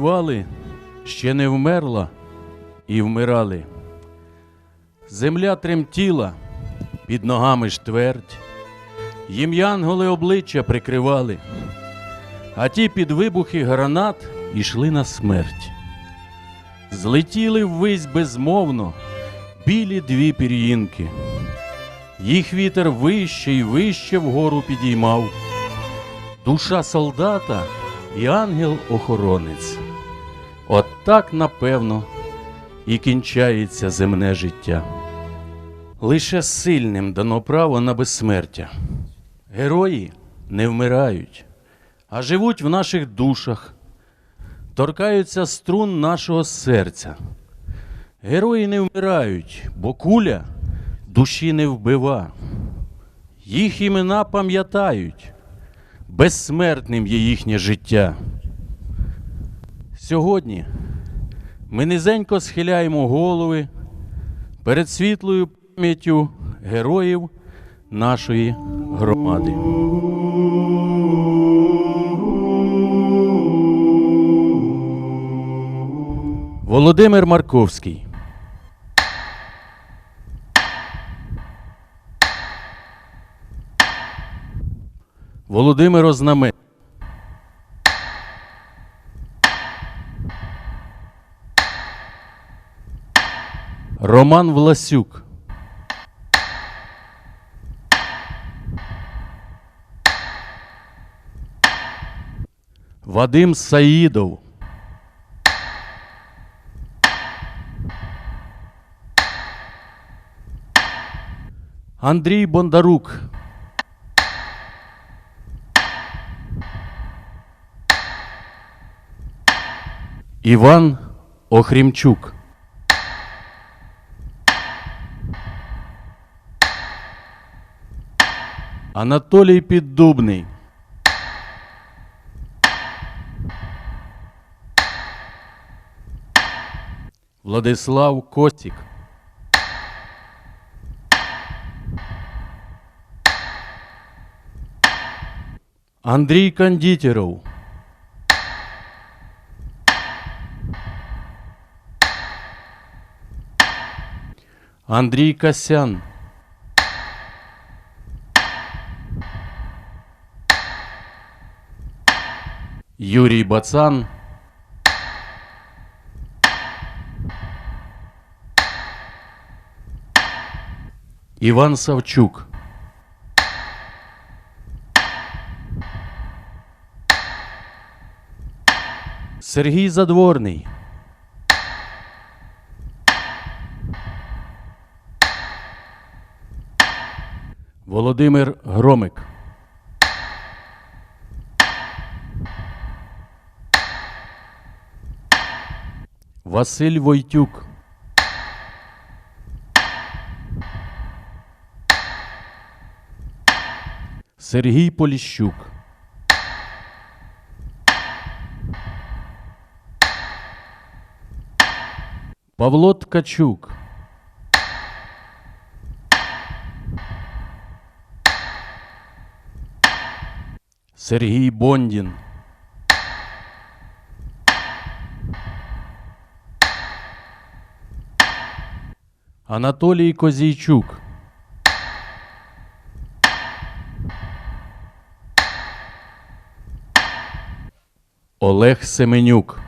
Співали, ще не вмерла і вмирали. Земля тремтіла, під ногами ж твердь, їм янголи обличчя прикривали, а ті під вибухи гранат ішли на смерть. Злетіли ввись безмовно білі дві пір'їнки. Їх вітер вище й вище вгору підіймав. Душа солдата і ангел-охоронець. От так, напевно, і кінчається земне життя. Лише сильним дано право на безсмертя. Герої не вмирають, а живуть в наших душах, торкаються струн нашого серця. Герої не вмирають, бо куля душі не вбива. Їх імена пам'ятають, безсмертним є їхнє життя. Сьогодні ми низенько схиляємо голови перед світлою пам'яттю героїв нашої громади. Володимир Марковський. Володимир Ознаме. Роман Власюк. Вадим Саїдов. Андрій Бондарук. Іван Охрімчук. Анатолій Піддубний. Владислав Костік. Андрій Кондітеров. Андрій Касян. Юрій Бацан. Іван Савчук. Сергій Задворний. Володимир Громик. Василь Войтюк. Сергій Поліщук. Павло Ткачук. Сергій Бондін. Анатолій Козійчук. Олег Семенюк.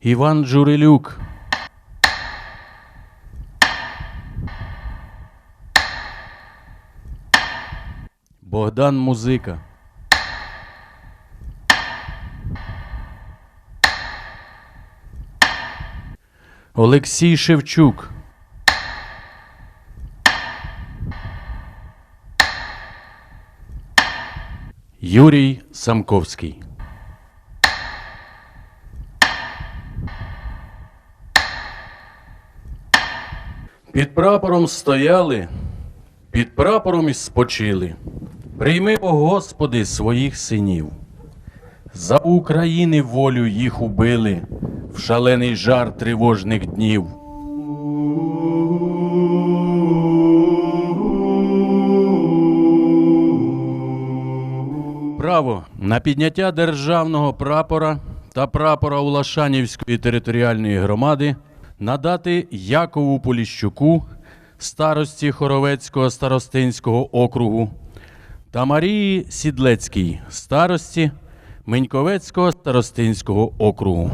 Іван Джурилюк. Богдан Музика. Олексій Шевчук. Юрій Самковський. Під прапором стояли, під прапором і спочили. Прийми, о Господи, своїх синів. За України волю їх убили в шалений жар тривожних днів. право на підняття державного прапора та прапора Улашанівської територіальної громади надати Якову Поліщуку, старості Хоровецького старостинського округу, та Марії Сідлецькій, старості Меньковецького старостинського округу.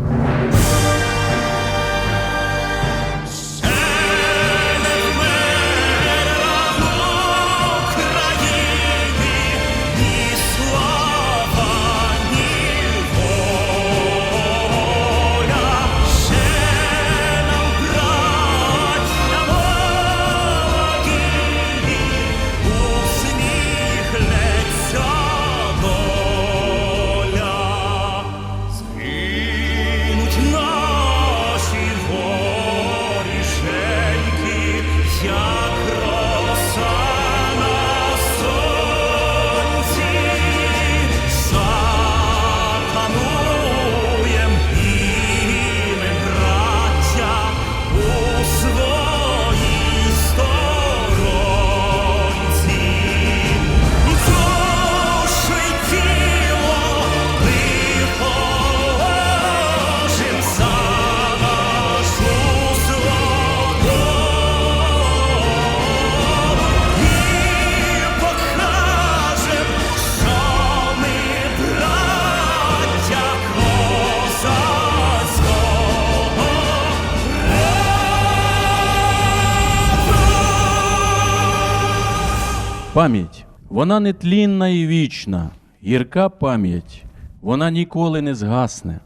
Пам'ять вона нетлінна і вічна, гірка пам'ять, вона ніколи не згасне.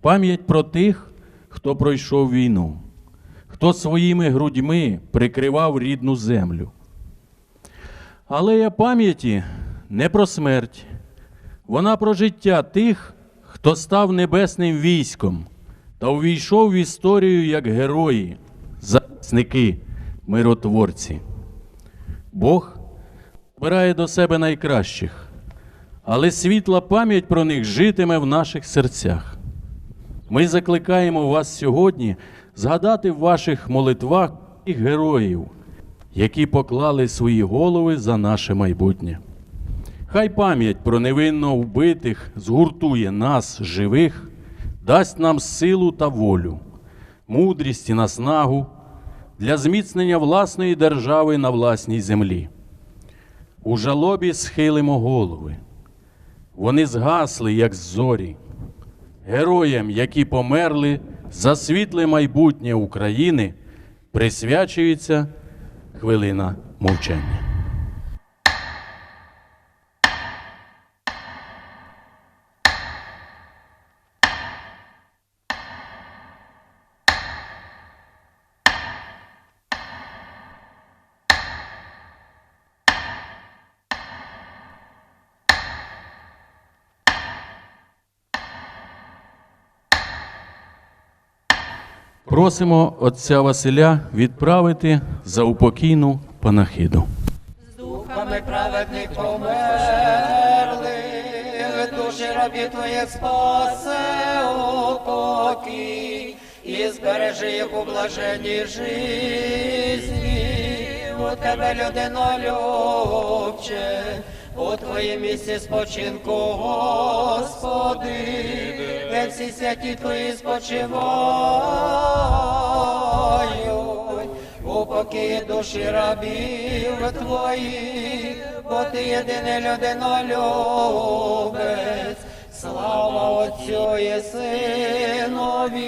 Пам'ять про тих, хто пройшов війну, хто своїми грудьми прикривав рідну землю. Алея пам'яті не про смерть, вона про життя тих, хто став небесним військом та увійшов в історію як герої, захисники, миротворці. Бог збирає до себе найкращих, але світла пам'ять про них житиме в наших серцях. Ми закликаємо вас сьогодні згадати в ваших молитвах тих героїв, які поклали свої голови за наше майбутнє. Хай пам'ять про невинно вбитих згуртує нас, живих, дасть нам силу та волю, мудрість і наснагу для зміцнення власної держави на власній землі. У жалобі схилимо голови. Вони згасли, як зорі, героям, які померли за світле майбутнє України, присвячується хвилина мовчання. Просимо отця Василя відправити за упокійну панахиду. З Духами праведних померли, душі рабі твоє спасе упокій, і збережи їх у блаженній житті. У тебе людинолюбче, у твоїм місці спочинку, Господи, де всі святі твої спочивають. У покої душі рабів твоїх, бо ти єдиний людинолюбець. Слава Отцю і Синові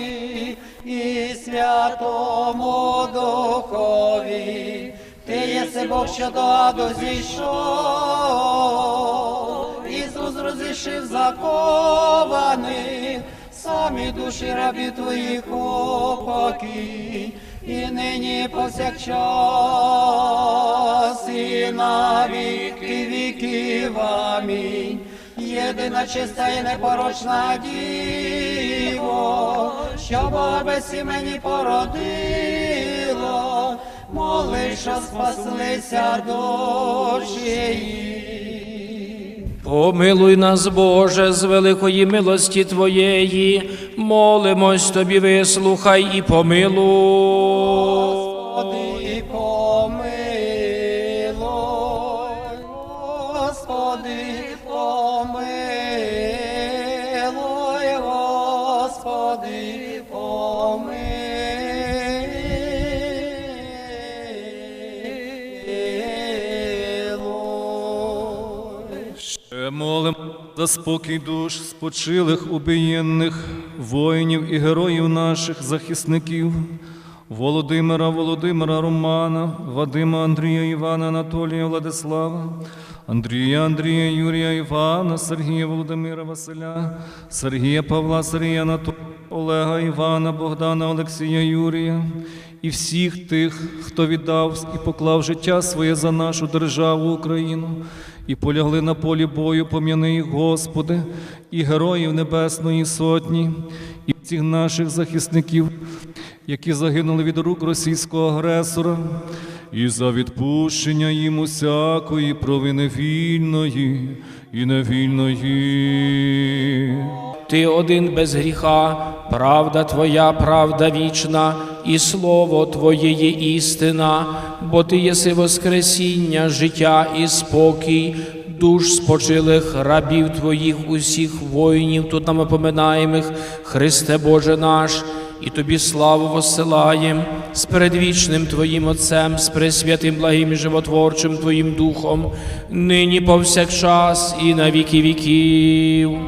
і Святому Духові. Ти єси Бог, що до аду зійшов, Розрішив закованих, самі душі рабі твоїх упокій, і нині повсякчас, і на віки віків. Амінь. Єдина чиста і непорочна діво, що Бога без породило, моли, що спаслися душі. Помилуй нас, Боже, з великої милості Твоєї, молимось Тобі, вислухай і помилуй. За спокій душ спочилих убієнних воїнів і героїв наших захисників. Володимира, Володимира Романа, Вадима Андрія Івана, Анатолія Владислава, Андрія Андрія Юрія Івана, Сергія Володимира Василя, Сергія Павла, Сергія Анатолія, Олега Івана, Богдана Олексія Юрія і всіх тих, хто віддав і поклав життя своє за нашу державу Україну, і полягли на полі бою, пом'яни їх, Господи, і героїв Небесної Сотні, і всіх наших захисників, які загинули від рук російського агресора, і за відпущення їм усякої провини вільної і невільної. Ти один без гріха, правда Твоя, правда вічна, і слово Твоє є істина, бо Ти єси Воскресіння, життя і спокій, душ спочилих рабів Твоїх усіх воїнів, тут нам опоминаємих, Христе Боже наш, і Тобі славу воссилаєм з предвічним Твоїм Отцем, з пресвятим благим і животворчим Твоїм Духом, нині повсякчас і на віки віків.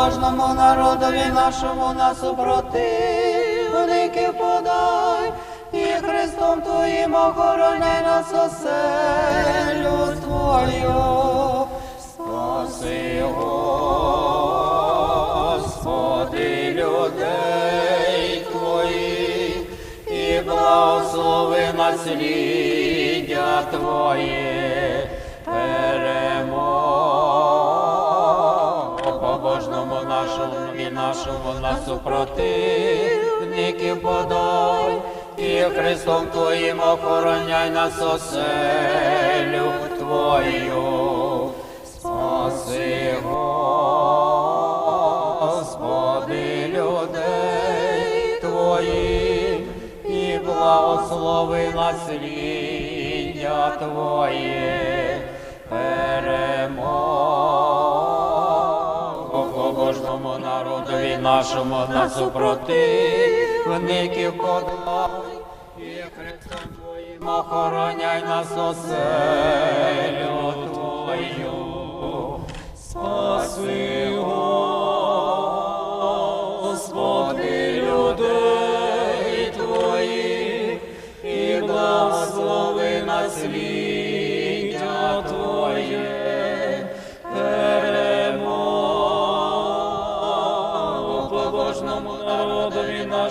Побожному народові нашому на супротивників подай, і Христом Твоїм охороняй нас оселю Твою. Спаси, Господи, людей Твоїх, і благослови насліддя Твоє, нашому на супротивників подай, і Христом Твоїм охороняй нас оселю Твою. Спаси, Господи, людей Твоїх, і благослови насліддя Твоє, перемогу нашому на супротивників подай, і Христом Твоїм охороняй нас оселю Твою. Спаси, Господи,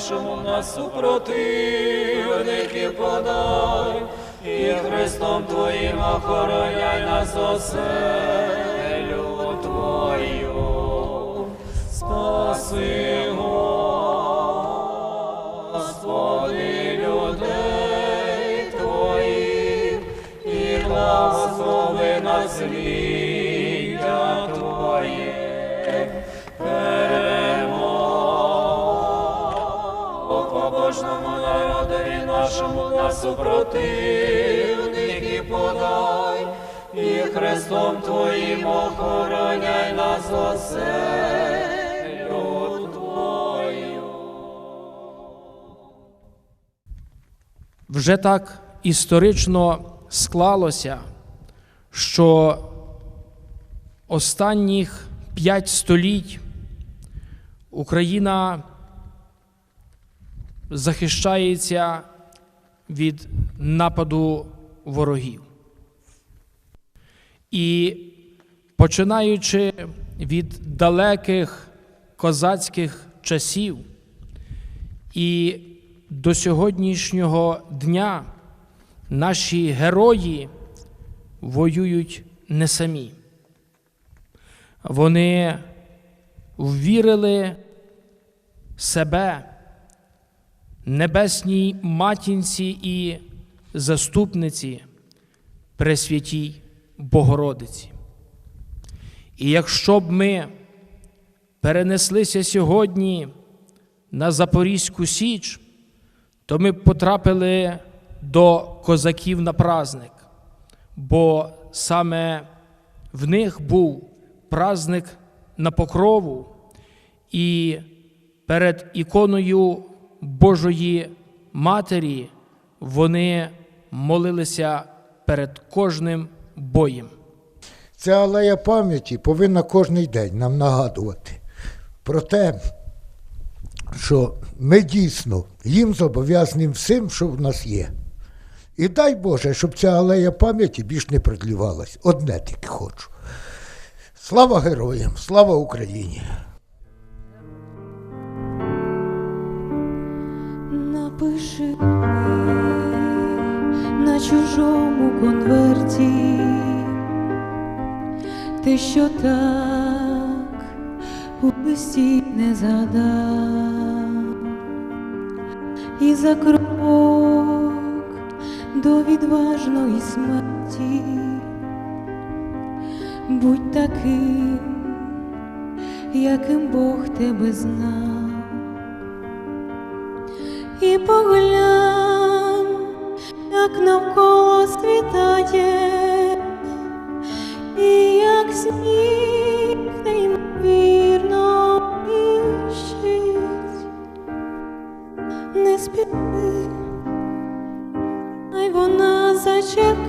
нашому на супротивників подай, і Христом Твоїм охороняй нас оселю Твою. Спаси, Господи, людей Твоїх, і благослови насліддя нашому на супротивники подай, і Христом Твоїм охороняй нас Твою. Вже так історично склалося, що останніх п'ять століть Україна захищається від нападу ворогів. І починаючи від далеких козацьких часів і до сьогоднішнього дня наші герої воюють не самі. Вони ввірили себе небесній матінці і заступниці, Пресвятій Богородиці. І якщо б ми перенеслися сьогодні на Запорізьку Січ, то ми б потрапили до козаків на праздник, бо саме в них був праздник на покрову, і перед іконою Божої Матері вони молилися перед кожним боєм. Ця алея пам'яті повинна кожний день нам нагадувати про те, що ми дійсно їм зобов'язані всім, що в нас є. І дай Боже, щоб ця алея пам'яті більш не продлівалась. Одне тільки хочу. Слава героям, слава Україні! Напиши на чужому конверті. Те, що так у листі не згадав, і за крок до відважної смерті. Будь таким, яким Бог тебе знав і поглянь, як навколо світає, і як сніг неймовірно пищить. Не спіши, хай вона зачекає.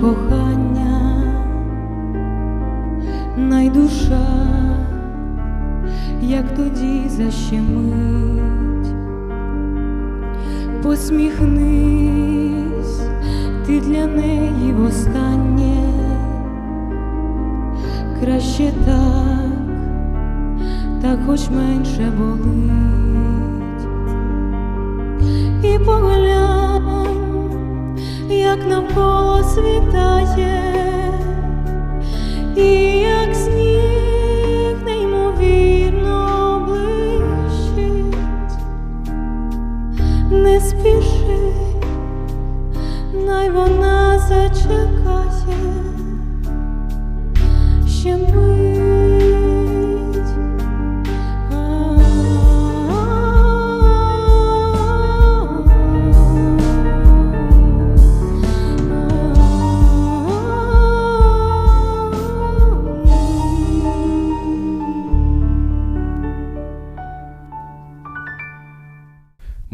кохання, найдуша, як тоді защемить, посміхнись, ти для неї востаннє, краще так, так хоч менше болить як навколо світає, і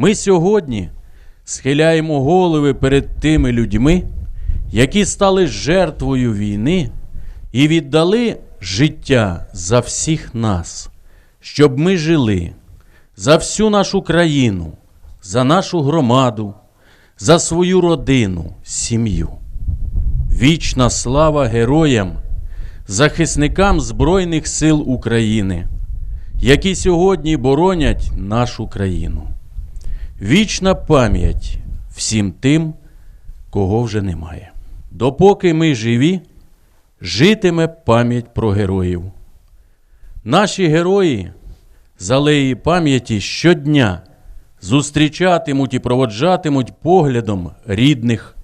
Ми сьогодні схиляємо голови перед тими людьми, які стали жертвою війни і віддали життя за всіх нас, щоб ми жили за всю нашу країну, за нашу громаду, за свою родину, сім'ю. Вічна слава героям, захисникам Збройних сил України, які сьогодні боронять нашу країну. Вічна пам'ять всім тим, кого вже немає. Допоки ми живі, житиме пам'ять про героїв. Наші герої з алеї пам'яті щодня зустрічатимуть і проводжатимуть поглядом рідних,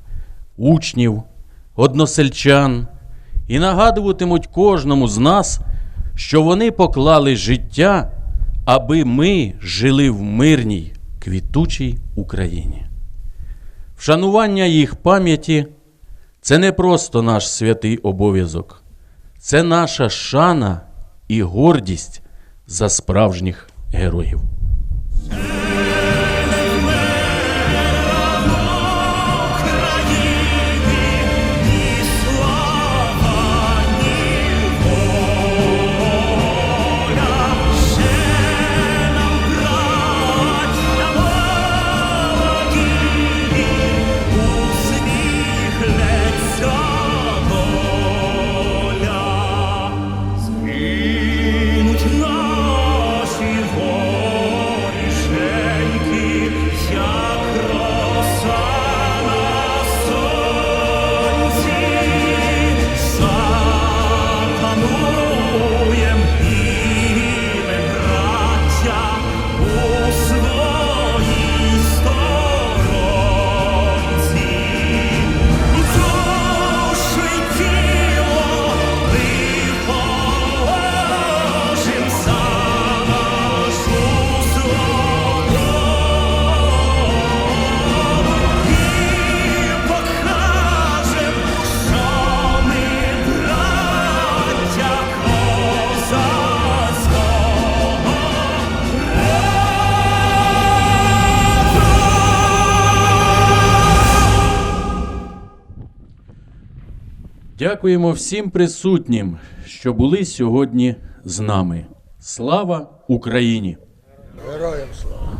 учнів, односельчан і нагадуватимуть кожному з нас, що вони поклали життя, аби ми жили в мирній, квітучій Україні. Вшанування їх пам'яті це не просто наш святий обов'язок, це наша шана і гордість за справжніх героїв. Дякуємо всім присутнім, що були сьогодні з нами. Слава Україні! Героям слава!